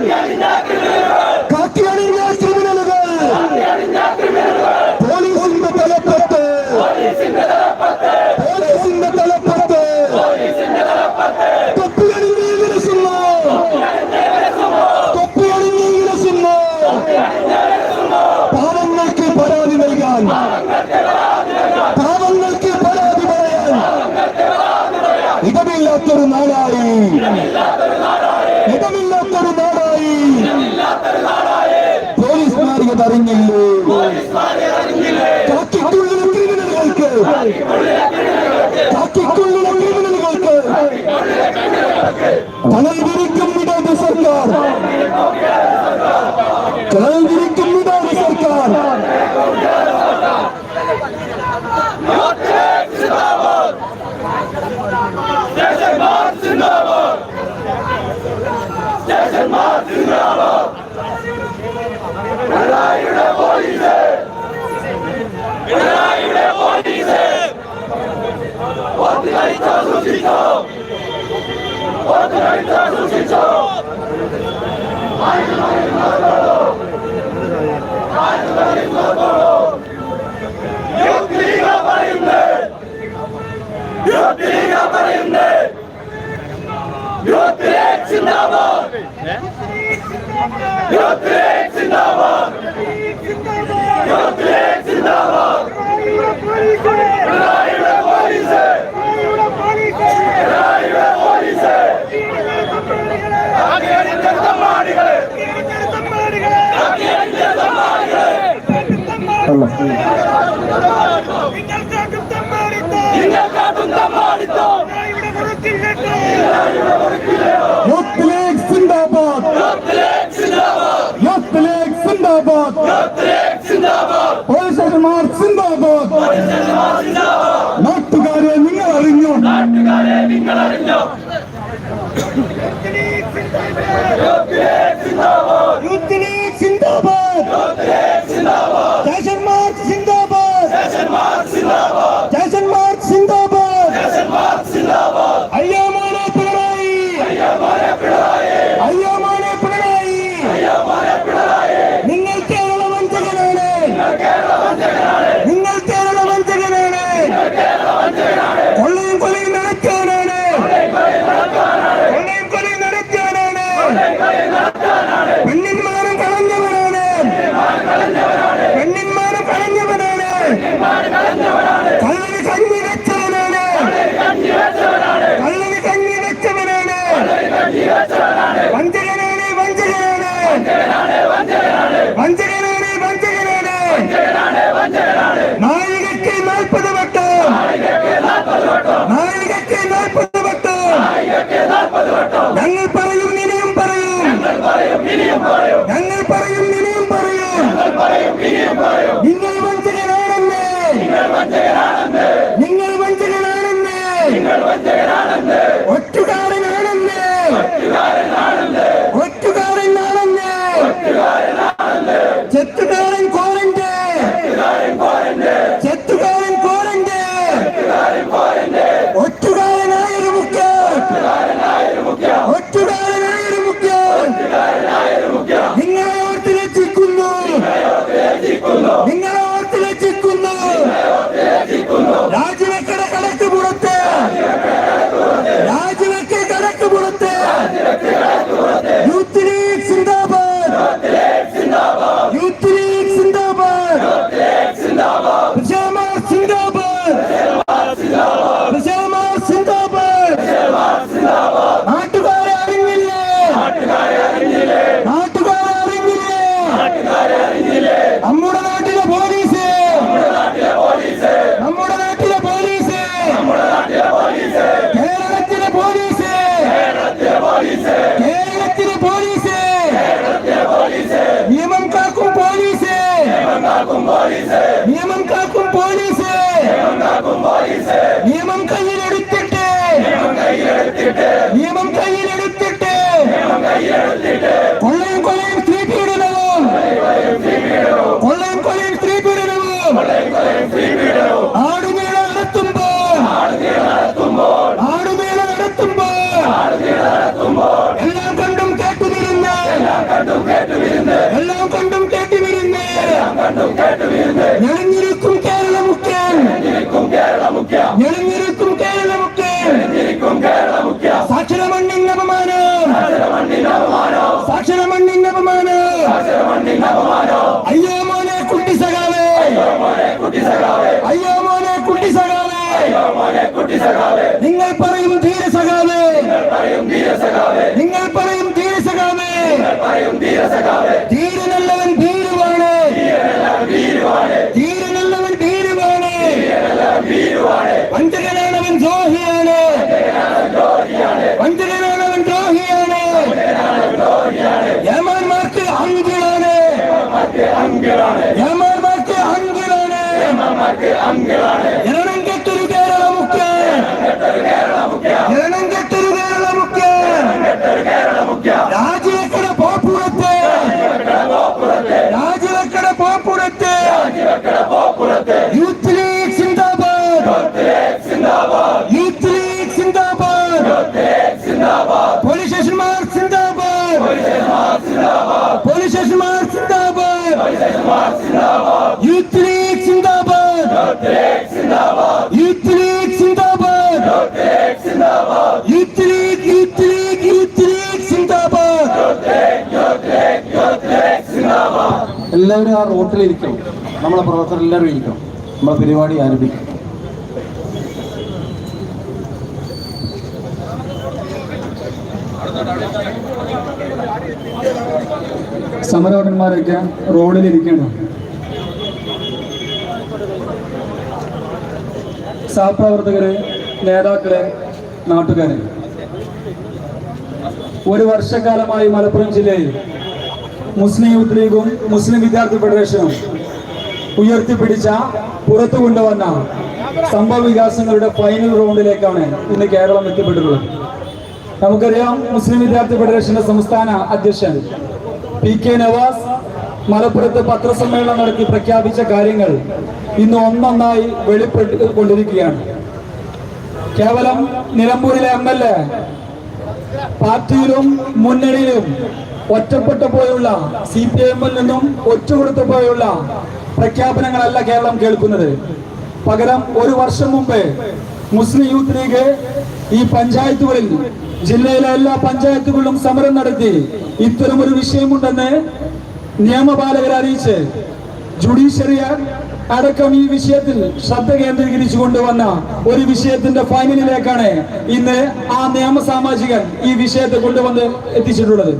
Jangan കിടക്ക് തട്ടിക്കൊള്ളുന്ന ക്രിമിനലുകൾക്ക് പണം തിരിക്കും സർക്കാർ പണം തിരിക്കും സർക്കാർ Your direct in the സിന്ദാബാദ് പോലീസ് മാർച്ച് സിന്ദാബാദ് യൂത്ത് ലീഗ് സിന്ദാബാദ്. യൂത്ത് ലീഗ് സിന്ദാബാദ് pero entera la നിയമം കയ്യിലെടുത്തിട്ട്. നിയമം കയ്യിലെടുത്തിട്ട്. കൊള്ളയും കൊലയും സ്ത്രീ പീഡനവും കൊള്ളയും കൊലയും സ്ത്രീ പീഡനവും ആടുമേള നടത്തുമ്പോൾ ആടുമേള നടത്തുമ്പോൾ എല്ലാം കണ്ടും കേട്ടുവിരുന്ന എല്ലാം കണ്ടും കേട്ടുവിരുന്ന ഞെളിഞ്ഞിരിക്കും കേരള മുഖ്യൻ ഞെളിഞ്ഞിരിക്കും നിങ്ങൾ പറയും ധീരസഖാവേ. നിങ്ങൾ പറയും ധീരസഖാവേ. ധീരനല്ലവൻ ഭീരുവാണ്. ധീരനല്ലവൻ ഭീരുവാണ്. വഞ്ചകനാണവൻ ദ്രോഹിയാണ്. വഞ്ചകനാണവൻ ദ്രോഹിയാണ്. യമാന്മാർക്ക് അങ്കിളാണ്. യമാന്മാർക്ക് അങ്കിളാണ്. യമാന്മാർക്ക് കെട്ടൊരു കേരള മുഖ്യ എരണം കെട്ടൊരു കേരള മുഖ്യ രാജിവെക്കട പോപ്പുറത്ത് രാജിവെക്കട പോപ്പുറത്ത് യൂത്ത് ലീഗ് സിന്ദാബാദ് യൂത്ത് ലീഗ് സിന്ദാബാദ് പോലീസ് സ്റ്റേഷന്മാർ സിന്ദാബാദ് പോലീസ് സ്റ്റേഷന്മാർ സിന്ദാബാദ് യൂത്ത് ലീഗ് സിന്ദാബാദ് എല്ലാവരും ആ റോട്ടിലിരിക്കും നമ്മളെ പ്രവർത്തകർ എല്ലാവരും ഇരിക്കും നമ്മളെ പരിപാടി ആരംഭിക്കും. സമരഭടന്മാരൊക്കെ റോഡിലിരിക്കണം സഹപ്രവർത്തകര് നേതാക്കളെ നാട്ടുകാരെ. ഒരു വർഷക്കാലമായി മലപ്പുറം ജില്ലയിൽ മുസ്ലിം യൂത്ത് ലീഗും മുസ്ലിം വിദ്യാർത്ഥി ഫെഡറേഷനും ഉയർത്തിപ്പിടിച്ച പുറത്തു കൊണ്ടുവന്ന സംഭവ വികാസങ്ങളുടെ ഫൈനൽ റൗണ്ടിലേക്കാണ് ഇന്ന് കേരളം എത്തിപ്പെട്ടിട്ടുള്ളത്. നമുക്കറിയാം മുസ്ലിം വിദ്യാർത്ഥി ഫെഡറേഷന്റെ സംസ്ഥാന അധ്യക്ഷൻ പി കെ നവാസ് മലപ്പുറത്ത് പത്രസമ്മേളനം നടത്തി പ്രഖ്യാപിച്ച കാര്യങ്ങൾ ഇന്ന് ഒന്നൊന്നായി വെളിപ്പെട്ടുകൊണ്ടിരിക്കുകയാണ്. കേവലം നിലമ്പൂരിലെ എം എൽ എ പാർട്ടിയിലും മുന്നണിയിലും ഒറ്റപ്പെട്ടു പോയുള്ള സി പി എമ്മിൽ നിന്നും ഒറ്റുകൊടുത്തു പോയുള്ള പ്രഖ്യാപനങ്ങളല്ല കേരളം കേൾക്കുന്നത്. പകരം ഒരു വർഷം മുമ്പേ മുസ്ലിം യൂത്ത് ലീഗ് ഈ പഞ്ചായത്തുകളിൽ ജില്ലയിലെ എല്ലാ പഞ്ചായത്തുകളിലും സമരം നടത്തി ഇത്തരമൊരു വിഷയമുണ്ടെന്ന് നിയമപാലകരെ അറിയിച്ച് ജുഡീഷ്യറി അടക്കം ഈ വിഷയത്തിൽ ശ്രദ്ധ കേന്ദ്രീകരിച്ചു കൊണ്ടുവന്ന ഒരു വിഷയത്തിന്റെ ഫൈനലിലേക്കാണ് ഇന്ന് ആ നിയമ സാമാജികൻ ഈ വിഷയത്തെ കൊണ്ടുവന്ന് എത്തിച്ചിട്ടുള്ളത്.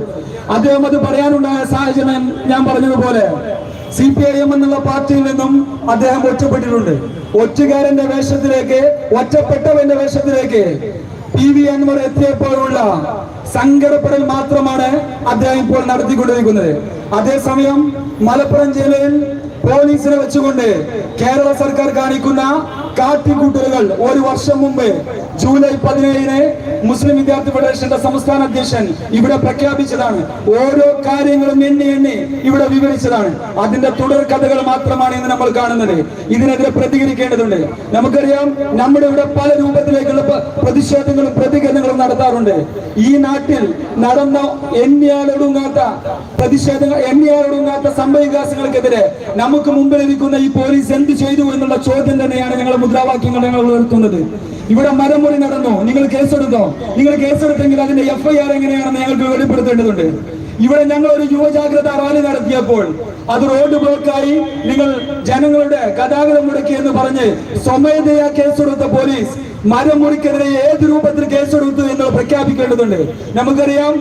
അദ്ദേഹം അത് പറയാനുണ്ടായ സാഹചര്യം ഞാൻ പറഞ്ഞതുപോലെ സി പി ഐ എം എന്നുള്ള പാർട്ടിയിൽ നിന്നും അദ്ദേഹം ഒറ്റപ്പെട്ടിട്ടുണ്ട്. ഒറ്റുകാരന്റെ വേഷത്തിലേക്ക് ഒറ്റപ്പെട്ടവന്റെ വേഷത്തിലേക്ക് പി വി അൻവർ എത്തിയപ്പോഴുള്ള സങ്കടപ്പെടൽ മാത്രമാണ് അദ്ദേഹം ഇപ്പോൾ നടത്തിക്കൊണ്ടിരിക്കുന്നത്. അതേസമയം മലപ്പുറം ജില്ലയിൽ പോലീസിനെ വെച്ചുകൊണ്ട് കേരള സർക്കാർ കാണിക്കുന്ന കാട്ടിക്കൂട്ടലുകൾ ഒരു വർഷം മുമ്പ് ജൂലൈ പതിനേഴിന് മുസ്ലിം വിദ്യാർത്ഥി ഫെഡറേഷന്റെ സംസ്ഥാന അധ്യക്ഷൻ ഇവിടെ പ്രഖ്യാപിച്ചതാണ്. ഓരോ കാര്യങ്ങളും എണ്ണി എണ്ണി ഇവിടെ വിവരിച്ചതാണ്. അതിന്റെ തുടർ കഥകൾ മാത്രമാണ് ഇന്ന് നമ്മൾ കാണുന്നത്. ഇതിനെതിരെ പ്രതികരിക്കേണ്ടതുണ്ട്. നമുക്കറിയാം നമ്മുടെ ഇവിടെ പല രൂപത്തിലേക്കുള്ള പ്രതിഷേധങ്ങളും പ്രതികരണങ്ങളും നടത്താറുണ്ട്. ഈ നാട്ടിൽ നടന്ന എണ്ണിയാലൊടുങ്ങാത്ത പ്രതിഷേധങ്ങൾ എണ്ണിയാലൊടുങ്ങാത്ത സംഭവവികാസങ്ങൾക്കെതിരെ നമുക്ക് മുമ്പിൽ ഇരിക്കുന്ന ഈ പോലീസ് എന്ത് ചെയ്തു എന്നുള്ള ചോദ്യം തന്നെയാണ് ഞങ്ങൾ മുദ്രാവാക്യങ്ങൾ ഞങ്ങൾ ഉയർത്തുന്നത്. ഇവിടെ മരമുറി നടന്നു? നിങ്ങൾ കേസെടുത്തോ നിങ്ങൾ കേസെടുത്തെങ്കിൽ അതിന്റെ എഫ്ഐആർ എങ്ങനെയാണെന്ന് ഞങ്ങൾക്ക് വെളിപ്പെടുത്തേണ്ടതുണ്ട്. ഇവിടെ ഞങ്ങൾ ഒരു യുവജാഗ്രത റാലി നടത്തിയപ്പോൾ അത് റോഡ് ബ്ലോക്കായി നിങ്ങൾ ജനങ്ങളുടെ ഗതാഗതം മുടക്കി എന്ന് പറഞ്ഞ് സ്വമേധയാ കേസെടുത്ത പോലീസ് മരം മുറിക്കെതിരെ ഏത് രൂപത്തിൽ കേസെടുത്തു എന്ന് പ്രഖ്യാപിക്കേണ്ടതുണ്ട്. നമുക്കറിയാം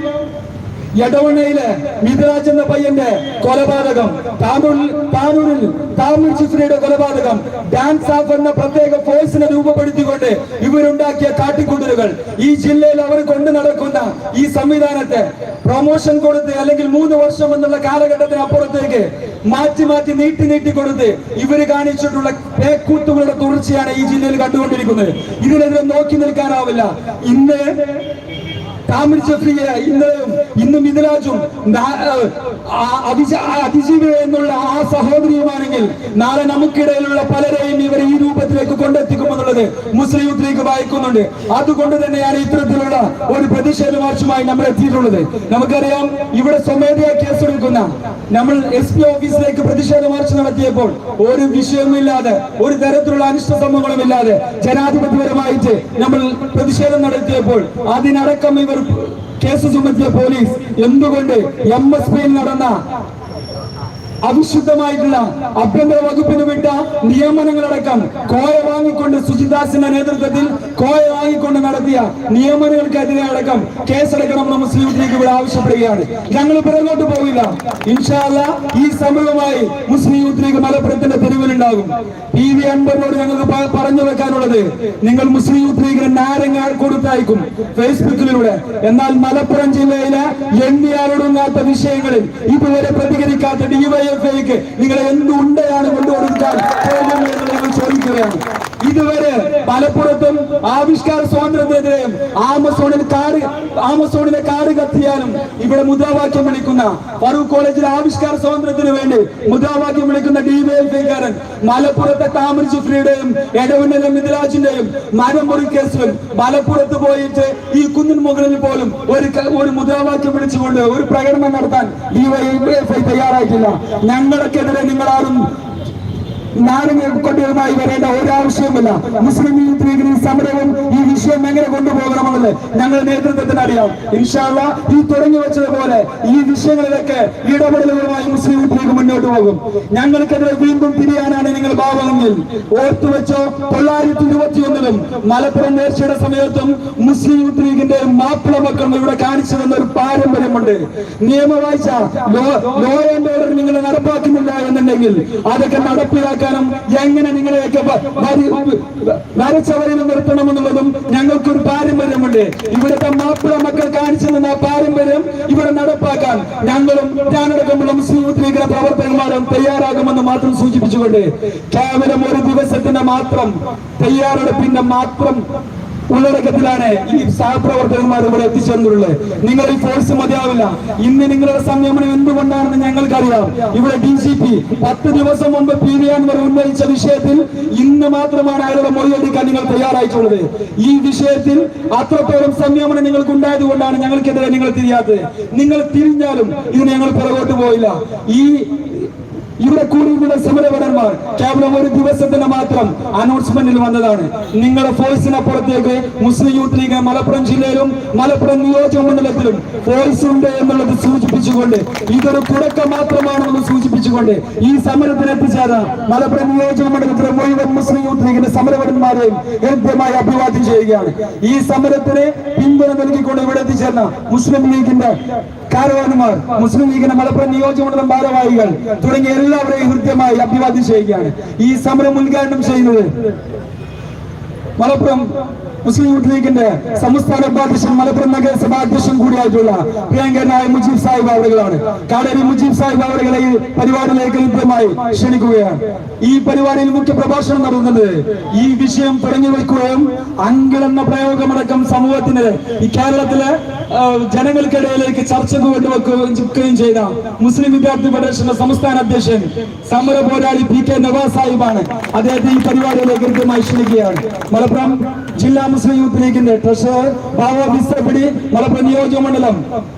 എടവണ്ണയിലെ മിഥുരാജ് എന്ന പയ്യന്റെ കൊലപാതകം. താനൂരിൽ താനൂരിൽ താമൂർ ചിത്രയുടെ കൊലപാതകം. ഡാൻസ് ആഫ് എന്ന പ്രത്യേക ഫോഴ്സിനെ രൂപപ്പെടുത്തിക്കൊണ്ട് ഇവരുണ്ടാക്കിയ കാട്ടിക്കുണ്ടലുകൾ ഈ ജില്ലയിൽ അവർ കൊണ്ടു നടക്കുന്ന ഈ സംവിധാനത്തെ പ്രൊമോഷൻ കൊടുത്ത് അല്ലെങ്കിൽ മൂന്ന് വർഷം എന്നുള്ള കാലഘട്ടത്തിന് അപ്പുറത്തേക്ക് മാറ്റി മാറ്റി നീട്ടി നീട്ടി കൊടുത്ത് ഇവർ കാണിച്ചിട്ടുള്ള പേക്കൂത്തുകളുടെ തുടർച്ചയാണ് ഈ ജില്ലയിൽ കണ്ടുകൊണ്ടിരിക്കുന്നത്. ഇതിനെതിരെ നോക്കി നിൽക്കാനാവില്ല. ഇന്ന് ഷഫിയെ ഇന്നലെയും ഇന്ന് മിഥുരാജും അതിജീവ എന്നുള്ള ആ സഹോദരിയുമാണെങ്കിൽ നാളെ നമുക്കിടയിലുള്ള പലരെയും ഇവർ ഈ രൂപത്തിലേക്ക് കൊണ്ടെത്തിക്കുമെന്നുള്ളത് മുസ്ലിം യൂത്ത് വായിക്കുന്നുണ്ട്. അതുകൊണ്ട് തന്നെയാണ് ഇത്തരത്തിലുള്ള ഒരു പ്രതിഷേധ മാർച്ചുമായി നമ്മൾ എത്തിയിട്ടുള്ളത്. നമുക്കറിയാം ഇവിടെ സ്വമേധയാ കേസെടുക്കുന്ന നമ്മൾ എസ് പി ഓഫീസിലേക്ക് പ്രതിഷേധ മാർച്ച് നടത്തിയപ്പോൾ ഒരു വിഷയവുമില്ലാതെ ഒരു തരത്തിലുള്ള അനിഷ്ട സംഭവങ്ങളും ഇല്ലാതെ ജനാധിപത്യപരമായിട്ട് നമ്മൾ പ്രതിഷേധം നടത്തിയപ്പോൾ അതിനടക്കം ഇവർ കേസ് ചുമത്തിയ പോലീസ്. എന്തുകൊണ്ട് എം എസ് പിയിൽ നടന്ന അവിശുദ്ധമായിട്ടുള്ള ആഭ്യന്തര വകുപ്പിന് വിട്ട നിയമനങ്ങളടക്കം കോയ വാങ്ങിക്കൊണ്ട് സുജിദാസിന്റെ നേതൃത്വത്തിൽ കോയ വാങ്ങിക്കൊണ്ട് നടത്തിയ നിയമനങ്ങൾക്കെതിരെ അടക്കം കേസെടുക്കണമെന്ന് മുസ്ലിം ലീഗ് ഇവിടെ ആവശ്യപ്പെടുകയാണ്. ഞങ്ങൾ പിറകോട്ട് പോകില്ല ഇൻഷാല്ല ഈ സമൂഹമായി മുസ്ലിം യൂത്ത് ലീഗ് മലപ്പുറത്തിന്റെ തെരുവിലുണ്ടാകും. പി വി അൻപറിനോട് ഞങ്ങൾക്ക് പറഞ്ഞു വെക്കാനുള്ളത് നിങ്ങൾ മുസ്ലിം യൂത്ത് ലീഗിന് നാരങ്ങ കൊടുത്തയക്കും ഫേസ്ബുക്കിലൂടെ. എന്നാൽ മലപ്പുറം ജില്ലയിലെ എണ്ണിയാലൊടുങ്ങാത്ത വിഷയങ്ങളിൽ ഇതുവരെ പ്രതികരിക്കാത്ത ഡിവൈഎഫ്ഐക്ക് നിങ്ങൾ എന്ത് ഉണ്ടയാണ് കൊണ്ടുകൊടുക്കാൻ ചോദിക്കുകയാണ്. ഇതുവരെ പലപ്പുറത്തും ആവിഷ്കാര സ്വാതന്ത്ര്യത്തിനെതിരെയും ആമസോണിൽ കാട് ആമസോണിലെ കാട് കത്തിയാലും ഇവിടെ മുദ്രാവാക്യം വിളിക്കുന്ന ഫറൂഖ് കോളേജിലെ ആവിഷ്കാര സ്വാതന്ത്ര്യത്തിന് വേണ്ടി മുദ്രാവാക്യം വിളിക്കുന്ന ഡിവൈഎഫ്ഐക്കാരൻ മലപ്പുറത്തെ താമര ജിഫ്രിയുടെയും എടവണ്ണയിലെ മിഥിലാജിന്റെയും മരം മുറി കേസിലും മലപ്പുറത്ത് പോയിട്ട് ഈ കുന്നിൻ മുകളിൽ പോലും ഒരു ഒരു മുദ്രാവാക്യം വിളിച്ചുകൊണ്ട് ഒരു പ്രകടനം നടത്താൻ ഡിവൈഎഫ്ഐ തയ്യാറായിട്ടില്ല. ഞങ്ങൾക്കെതിരെ നിങ്ങളാരും നാടിനെ കൊണ്ടുവരുമായി വരേണ്ട ഒരാവശ്യവുമില്ല. മുസ്ലിം യൂത്ത് ലീഗിന് സമരവും ഈ വിഷയം എങ്ങനെ കൊണ്ടുപോകണമെന്ന് ഞങ്ങൾ നേതൃത്വത്തിന് അറിയാം. ഇൻഷാല്ല ഈ തുടങ്ങി വെച്ചതുപോലെ ഈ വിഷയങ്ങളിലൊക്കെ ഇടപെടലുകളുമായി മുസ്ലിം യൂത്ത് ലീഗ് മുന്നോട്ട് പോകും. ഞങ്ങൾക്കെതിരെ വീണ്ടും തിരിയാനാണ് നിങ്ങൾ ഭാവമെങ്കിൽ. ഓർത്തുവെച്ചോ തൊള്ളായിരത്തി ഇരുപത്തിയൊന്നിലും മലപ്പുറം നേർച്ചയുടെ സമയത്തും മുസ്ലിം യൂത്ത് ലീഗിന്റെ മാപ്പിള മക്കൾ ഇവിടെ കാണിച്ചു തന്ന ഒരു പാരമ്പര്യമുണ്ട്. നിയമവാഴ്ച ലോ ലോ ആൻഡ് ഓർഡർ നിങ്ങൾ നടപ്പാക്കുന്നില്ല എന്നുണ്ടെങ്കിൽ അതൊക്കെ നടപ്പിലാക്കാനും എങ്ങനെ നിങ്ങളെയൊക്കെ വരച്ചവരെ വരി- വരച്ചവരിൽ നിർത്തണമെന്നുള്ളതും ഞങ്ങൾക്കൊരു പാരമ്പര്യമുണ്ട്. ഇവിടുത്തെ മാപ്പിള മക്കൾ കാണിച്ചു തന്ന പാരമ്പര്യം ഇവിടെ നടപ്പാക്കാൻ ഞങ്ങളും ഞാനടക്കമുള്ള മുസ്ലിം ലീഗിലെ പ്രവർത്തകന്മാരും തയ്യാറാകുമെന്ന് മാത്രം സൂചിപ്പിച്ചുകൊണ്ട് കേവലം ഒരു ദിവസത്തിന്റെ മാത്രം തയ്യാറെടുപ്പിന്റെ മാത്രം ഉള്ളടക്കത്തിലാണ് ഈ സഹപ്രവർത്തകന്മാർ ഇവിടെ എത്തിച്ചേർന്നിട്ടുള്ളത്. നിങ്ങൾ ഈ ഫോഴ്സ് മതിയാവില്ല. ഇന്ന് നിങ്ങളുടെ സംയമനം എന്തുകൊണ്ടാണെന്ന് ഞങ്ങൾക്കറിയാം. ഇവിടെ ഡി സി പി പത്ത് ദിവസം മുമ്പ് പി വി അൻവർ ഉന്നയിച്ച വിഷയത്തിൽ ഇന്ന് മാത്രമാണ് അയാളുടെ മൊഴിയെടുക്കാൻ നിങ്ങൾ തയ്യാറായിട്ടുള്ളത്. ഈ വിഷയത്തിൽ അത്രത്തോളം സംയമനം നിങ്ങൾക്ക് ഉണ്ടായത് കൊണ്ടാണ് ഞങ്ങൾക്കെതിരെ നിങ്ങൾ തിരിയാത്തത്. നിങ്ങൾ തിരിഞ്ഞാലും ഇതിന് ഞങ്ങൾ പുറകോട്ട് പോയില്ല ഈ ഇവിടെ കൂടിയിരുന്ന സമരവരന്മാർ കേവലം ഒരു ദിവസത്തിന് മാത്രം അനൗൺസ്മെന്റിൽ വന്നതാണ്. നിങ്ങളുടെ ഫോഴ്സിനപ്പുറത്തേക്ക് മുസ്ലിം യൂത്ത് ലീഗ് മലപ്പുറം ജില്ലയിലും മലപ്പുറം നിയോജക മണ്ഡലത്തിലും ഫോഴ്സ് ഉണ്ട് എന്നുള്ളത് സൂചിപ്പിച്ചുകൊണ്ട് ഇതൊരു തുടക്കം മാത്രമാണെന്ന് സൂചിപ്പിച്ചുകൊണ്ട് ഈ സമരത്തിന് എത്തിച്ചേർന്ന മലപ്പുറം നിയോജക മണ്ഡലത്തിലെ മുഴുവൻ മുസ്ലിം യൂത്ത് ലീഗിന്റെ സമരവരന്മാരെയും ഹൃദ്യമായി അഭിവാദ്യം ചെയ്യുകയാണ്. ഈ സമരത്തിന് പിന്തുണ നൽകിക്കൊണ്ട് ഇവിടെ എത്തിച്ചേർന്ന മുസ്ലിം ലീഗിന്റെ കാരവാന്മാർ മുസ്ലിം ലീഗിന്റെ മലപ്പുറം നിയോജകമണ്ഡലം ഭാരവാഹികൾ തുടങ്ങിയ എല്ലാവരെയും ഹൃദ്യമായി അഭിവാദ്യം ചെയ്യുകയാണ്. ഈ സമരം ഉദ്ഘാടനം ചെയ്യുന്നത് മലപ്പുറം മുസ്ലിം യൂത്ത് ലീഗിന്റെ സംസ്ഥാന ഉപാധ്യക്ഷൻ മലപ്പുറം നഗരസഭാ അധ്യക്ഷൻ കൂടിയായിട്ടുള്ള പ്രിയങ്കരനായ മുജീബ് സാഹിബ് അവറുകളാണ്. കാടേരി മുജീബ് സാഹിബ് അവറുകളെ ഈ പരിപാടിയിലേക്ക് ലഭ്യമായി ക്ഷണിക്കുകയാണ്. ഈ പരിപാടിയിൽ മുഖ്യ പ്രഭാഷണം നടത്തുന്നത് ഈ വിഷയം തുടങ്ങി വയ്ക്കുകയും അങ്കിൾ എന്ന പ്രയോഗമടക്കം സമൂഹത്തിന് ഈ കേരളത്തിലെ ജനങ്ങൾക്കിടയിലേക്ക് ചർച്ചക്ക് കൊണ്ടുവെക്കുകയും ചെയ്ത മുസ്ലിം വിദ്യാർത്ഥി ഫെഡറേഷന്റെ സംസ്ഥാന അധ്യക്ഷൻ സമര പോരാളി പി കെ നവാസ് സാഹിബാണ് അദ്ദേഹത്തെ ഈ പരിപാടിയിലേക്ക് കൃത്യമായി ക്ഷണിക്കുകയാണ്. മലപ്പുറം ജില്ലാ മുസ്ലിം യൂത്ത് ലീഗിന്റെ ട്രഷറർ ബാബ ബിസ്തപിടി മലപ്പുറം നിയോജക മണ്ഡലം.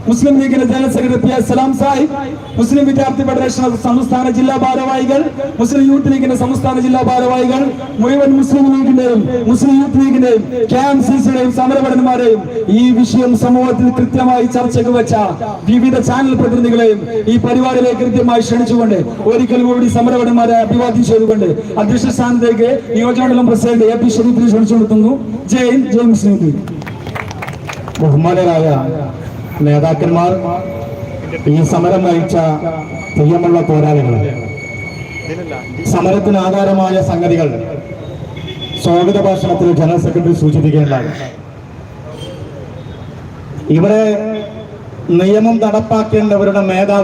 മുസ്ലിം ലീഗിന്റെ general secretary P S Salam Sahib മുസ്ലിം വിദ്യാർത്ഥി ഫെഡറേഷൻ സംസ്ഥാന ജില്ലാ ഭാരവാഹികൾ മുസ്ലിം യൂത്ത് ലീഗിന്റെ സംസ്ഥാന ജില്ലാ ഭാരവാഹികൾ മുഴുവൻ മുസ്ലിം ലീഗിന്റെയും മുസ്ലിം യൂത്ത് ലീഗിന്റെയും കെ എം സി സിയുടെയും സമരഭടന്മാരെയും ഈ വിഷയം സമൂഹത്തിൽ കൃത്യമായി ചർച്ചയ്ക്ക് വെച്ച വിവിധ ചാനൽ പ്രതിനിധികളെയും ഈ പരിപാടിയിലേക്ക് കൃത്യമായി ക്ഷണിച്ചുകൊണ്ട് ഒരിക്കൽ കൂടി സമരഭടന്മാരെ അഭിവാദ്യം ചെയ്തുകൊണ്ട് അധ്യക്ഷ സ്ഥാനത്തേക്ക് നിയോജകമണ്ഡലം പ്രസിഡന്റ് എ പി ഷരീഫിനെ ക്ഷണിച്ചു കൊടുത്തുന്നു ജയ് ഹിന്ദ്, ജോമിസ് മുസ്ലിം ബഹുമാനരായ നേതാക്കന്മാർ ഈ സമരം നയിച്ച പ്രിയമുള്ള പോരാളികൾ സമരത്തിന് ആധാരമായ സംഗതികൾ സ്വാഗത ഭാഷണത്തിൽ ജനറൽ സെക്രട്ടറി സൂചിപ്പിക്കേണ്ടതാണ്. ഇവിടെ നിയമം നടപ്പാക്കേണ്ടവരുടെ മേധാവി